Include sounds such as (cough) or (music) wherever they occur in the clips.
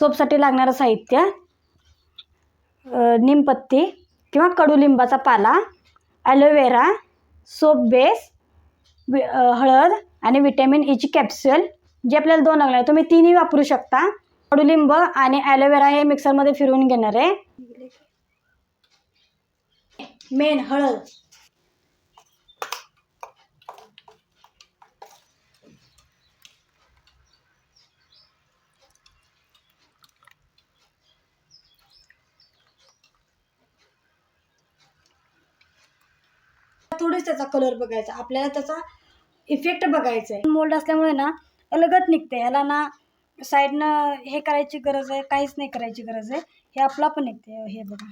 सोपसाठी लागणारं साहित्य निमपत्ती किंवा कडुलिंबाचा पाला ॲलोवेरा सोप बेस वि हळद आणि विटॅमिन ईची कॅप्सूल जे आपल्याला दोन लागणार तुम्ही तिन्ही वापरू शकता. कडुलिंब आणि ॲलोवेरा हे मिक्सरमध्ये फिरवून घेणार आहे. मेन हळद. थोडंच त्याचा कलर बघायचा. आपल्याला त्याचा इफेक्ट बघायचा आहे मोल्ड असल्यामुळे ना अलगत निघते ह्याला ना साईडनं हे करायची गरज आहे काहीच नाही करायची गरज आहे. हे आपला पण निघते हे बघा.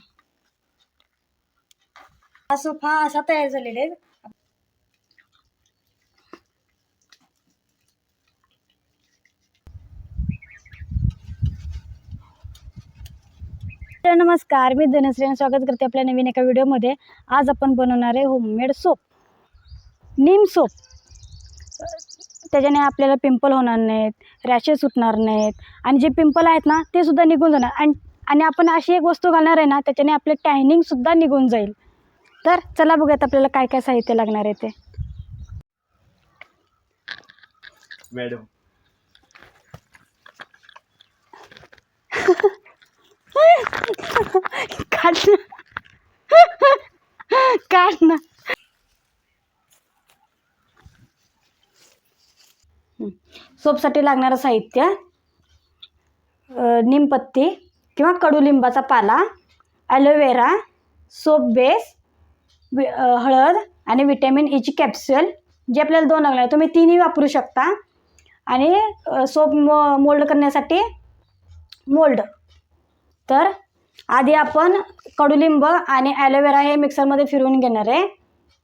हा सोफा असा तयार झालेला आहे. तर नमस्कार. मी धनश्री स्वागत करते आपल्या नवीन एका व्हिडिओमध्ये. आज आपण बनवणार आहे होममेड सोप नीम सोप त्याच्याने आपल्याला पिंपल होणार नाहीत रॅशेस सुटणार नाहीत. आणि जे पिंपल आहेत ना ते सुद्धा निघून जाणार. आणि आणि आपण अशी एक वस्तू घालणार आहे ना त्याच्याने आपले टॅनिंगसुद्धा निघून जाईल. तर चला बघूयात आपल्याला काय काय साहित्य लागणार आहे ते. मॅडम. (laughs) काढ ना. काढ ना. सोपसाठी लागणारं साहित्य निमपत्ती किंवा कडुलिंबाचा पाला ॲलोवेरा सोप बेस हळद आणि विटॅमिन ईची कॅप्सूल जे आपल्याला दोन लागणार तुम्ही तिन्ही वापरू शकता. आणि सोप मो मोल्ड करण्यासाठी मोल्ड तर आधी आपण कडुलिंब आणि ॲलोवेरा हे मिक्सरमध्ये फिरवून घेणार आहे.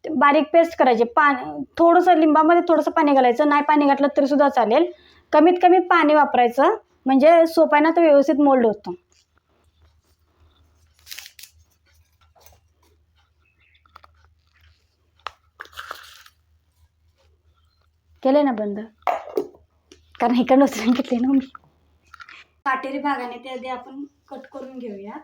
ते बारीक पेस्ट करायचे. पा थोडंसं लिंबामध्ये थोडंसं पाणी घालायचं. नाही पाणी घातलं तरीसुद्धा चालेल. कमीत कमी पाणी वापरायचं. म्हणजे सोपायना ना तो व्यवस्थित मोल्ड होतो. केले ना बंद? कारण इकडनं उचलून घेतले ना मी. काटेरी भागाने ते आधी आपण कट करून घेऊया.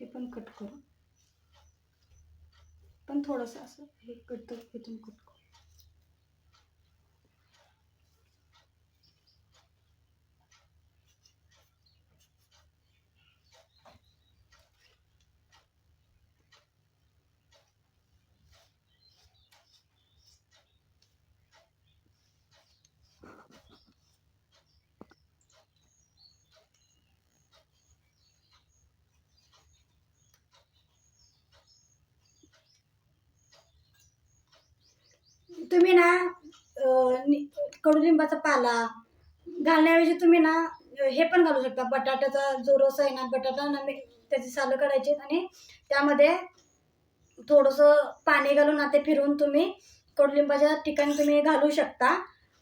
हे पण कट करू. पण थोडंसं असं हे कट इथून कट करू. तुम्ही ना नि- कडुलिंबाचा पाला घालण्याऐवजी तुम्ही ना हे पण घालू शकता. बटाट्याचा जो रस आहे ना बटाटा ना मी त्याची सालं काढायची आणि त्यामध्ये थोडंसं पाणी घालून ना ते फिरवून तुम्ही कडुलिंबाच्या ठिकाणी तुम्ही घालू शकता.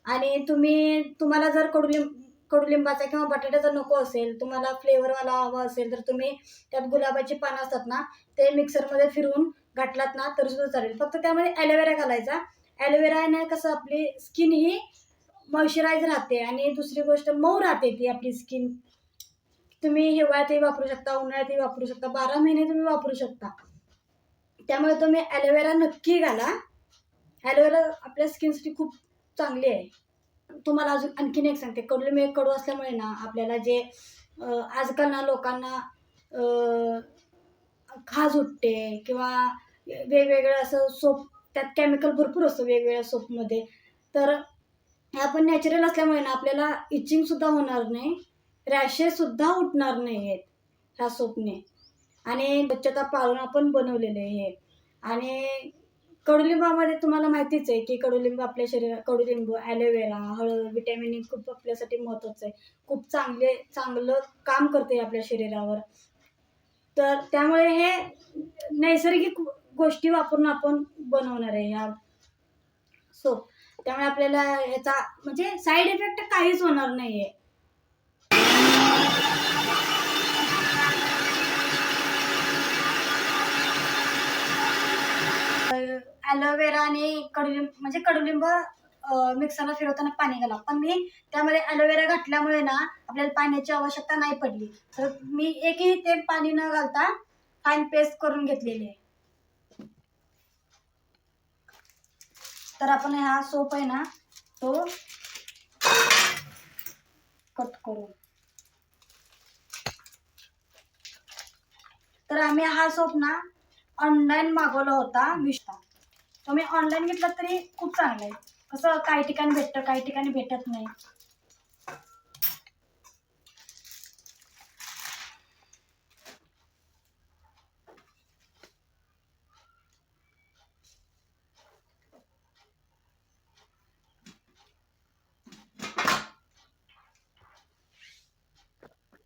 आणि तुम्ही तुम्हाला जर कडुलिंब कडुलिंबाचा किंवा बटाट्याचा नको असेल तुम्हाला फ्लेवरवाला हवा असेल तर तुम्ही त्यात गुलाबाची पानं असतात ना ते मिक्सरमध्ये फिरवून घातलात ना तरी सुद्धा चालेल. फक्त त्यामध्ये ॲलोवेरा घालायचा. ॲलोवेराने कसं आपली स्किन ही मॉइश्चराईज राहते आणि दुसरी गोष्ट मऊ राहते ती आपली स्किन तुम्ही हिवाळ्यातही वापरू शकता उन्हाळ्यातही वापरू शकता बारा महिने तुम्ही वापरू शकता. त्यामुळे तुम्ही ॲलोवेरा नक्की घाला. ॲलोवेरा आपल्या स्किनसाठी खूप चांगली आहे. तुम्हाला अजून आणखीन एक सांगते कडू मी कडू असल्यामुळे ना आपल्याला जे आजकाल ना लोकांना खाज उठते किंवा वेगवेगळं असं सोप त्यात केमिकल भरपूर असतो वेगवेगळ्या सोपमध्ये तर हे आपण नॅचरल असल्यामुळे ना आपल्याला इचिंगसुद्धा होणार नाही रॅशेससुद्धा उठणार नाही आहेत ह्या सोपने आणि स्वच्छता पाळून आपण बनवलेले आहे हे आणि कडुलिंबामध्ये तुम्हाला माहितीच आहे की कडुलिंब आपल्या शरीर कडुलिंब ॲलोवेरा हळद विटॅमिन ई e खूप आपल्यासाठी महत्त्वाचं आहे. खूप चांगले चांगलं काम करते आपल्या शरीरावर. तर त्यामुळे हे नैसर्गिक गोष्टी वापरून आपण बनवणार आहे ह्या सोप त्यामुळे आपल्याला ह्याचा म्हणजे साईड इफेक्ट काहीच होणार नाहीये. ॲलोवेरा आणि कडुलिंब म्हणजे कडुलिंब मिक्सरला फिरवताना पाणी घाला. पण मी त्यामध्ये ॲलोवेरा घातल्यामुळे ना आपल्याला पाण्याची आवश्यकता नाही पडली. तर मी एकही ते पाणी न घालता फाईन पेस्ट करून घेतलेली आहे. तर आपण हा सोप आहे ना तो कट करू. तर आम्ही हा सोप ना ऑनलाईन मागवला होता मिशा तुम्ही ऑनलाईन घेतला तरी खूप चांगला आहे. कसं काही ठिकाणी भेटतं काही ठिकाणी भेटत नाही.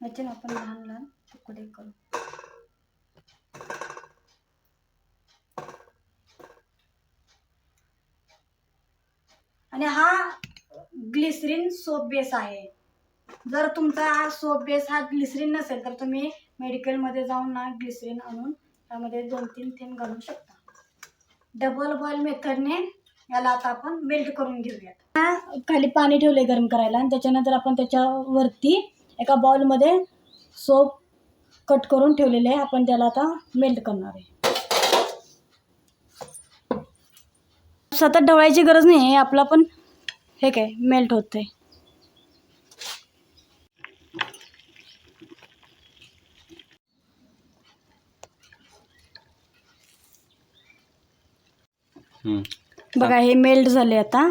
ह्याच्यानं आपण लहान लहान तुकडे करू. आणि हा ग्लिसरीन सोप बेस आहे. जर तुमचा हा सोप बेस हा ग्लिसरीन नसेल तर तुम्ही मेडिकलमध्ये जाऊन ना ग्लिसरीन आणून त्यामध्ये दोन तीन थेंब घालू शकता. डबल बॉईल मेथडने याला आता आपण मेल्ट करून घेऊयात. हा खाली पाणी ठेवले गरम करायला आणि त्याच्यानंतर आपण त्याच्यावरती एका बाउलमध्ये सोप कट करून ठेवलेले आहे. आपण त्याला आता मेल्ट करणार आहे. सतत ढवळायची गरज नाही आहे आपलं पण हे काय मेल्ट होते बघा हे मेल्ट झाले आता.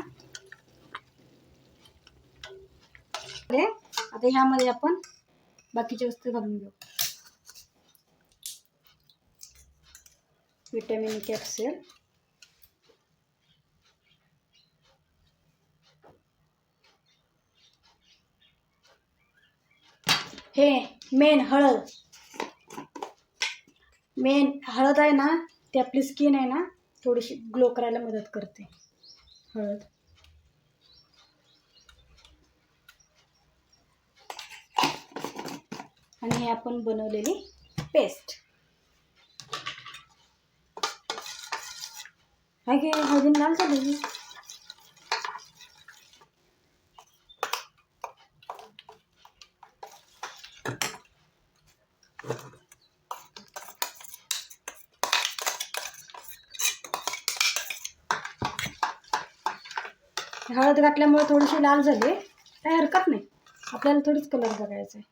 आता ह्यामध्ये आपण बाकीच्या वस्तू घालून घेऊ. विटॅमिन कॅप्सेल हे मेन हळद. मेन हळद आहे ना ती आपली स्किन आहे ना थोडीशी ग्लो करायला मदत करते. हळद. आणि हे आपण बनवलेली पेस्ट काय की हळदीन लाल झालेली हळद घातल्यामुळे थोडीशी लाल झाली काही हरकत नाही. आपल्याला थोडीच कलर बघायचा आहे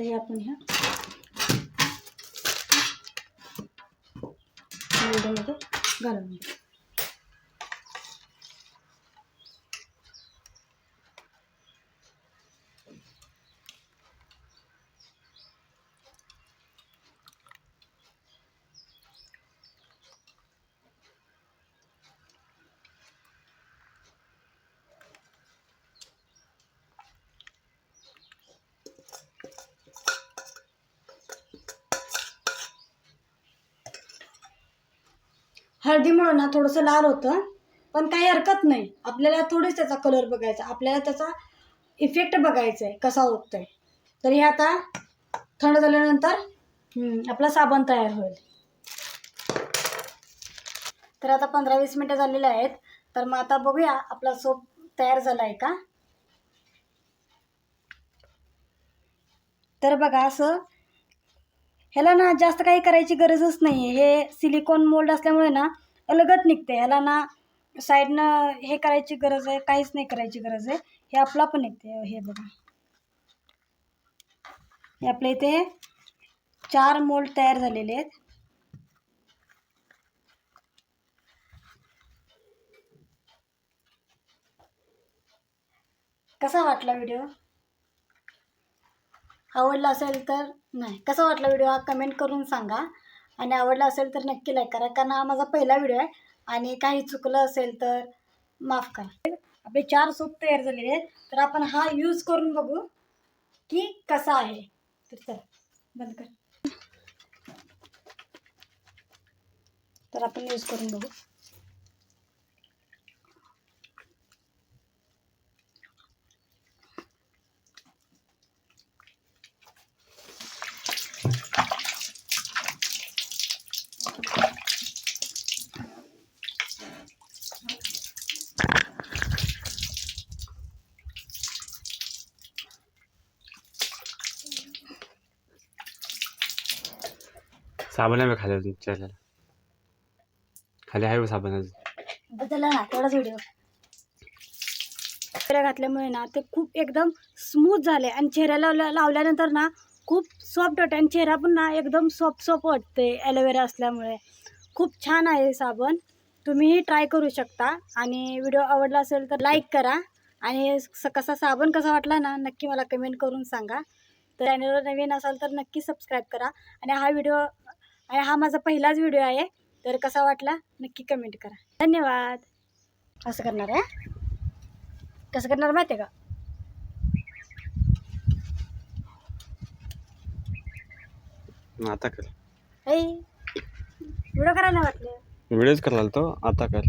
आता हे आपण ह्या मोल्डमध्ये घालून घेऊ. हळदीमुळं ना थोडंसं लाल होतं पण काही हरकत नाही. आपल्याला थोडीच त्याचा कलर बघायचा. आपल्याला त्याचा इफेक्ट बघायचा आहे कसा होतोय. तर हे आता थंड झाल्यानंतर आपला साबण तयार होईल. तर आता पंधरा वीस मिनटं झालेले आहेत. तर मग आता बघूया आपला सोप तयार झाला आहे का? तर बघा असं ह्याला ना जास्त काही करायची गरजच नाही आहे हे सिलिकॉन मोल्ड असल्यामुळे ना अलगत निघते ह्याला ना साईडनं हे करायची गरज आहे काहीच नाही करायची गरज आहे. हे आपला पण निघते हे बघा. हे आपल्या इथे चार मोल्ड तयार झालेले आहेत. कसा वाटला व्हिडिओ आवडला असेल तर नाही. कसा वाटला व्हिडिओ हा कमेंट करून सांगा. आणि आवडला असेल तर नक्की लाईक करा. कारण हा माझा पहिला व्हिडिओ आहे. आणि काही चुकलं असेल तर माफ करा. आपले चार सूप तयार झालेले आहेत. तर आपण हा यूज करून बघू की कसा आहे. तर चला बंद कर. तर आपण यूज करून बघू. साबण आहे खाली अजून चेहऱ्याला खाली आहे बघ साबण अजून. बदलला ना तेवढाच व्हिडिओ चेहऱ्या घातल्यामुळे ना ते खूप एकदम स्मूथ झाले. आणि चेहऱ्याला लावल्या- लावल्यानंतर ना खूप सॉफ्ट वाटते आणि चेहरा पण ना एकदम सॉफ्ट सॉफ्ट वाटते ॲलोवेरा असल्यामुळे. खूप छान आहे हे साबण. तुम्हीही ट्राय करू शकता. आणि व्हिडिओ आवडला असेल तर लाईक करा. आणि स- कसा साबण कसा वाटला ना नक्की मला कमेंट करून सांगा. तर चॅनलवर नवीन असाल तर नक्की सबस्क्राईब करा. आणि हा व्हिडिओ आणि हा माझा पहिलाच व्हिडिओ आहे. तर कसा वाटला? नक्की कमेंट करा. धन्यवाद. असं करणार आहे कसं करणार माहिती आहे का? आता कर. ऐ व्हिडिओ करायला वाटलं? व्हिडिओच करायला तो आता कर.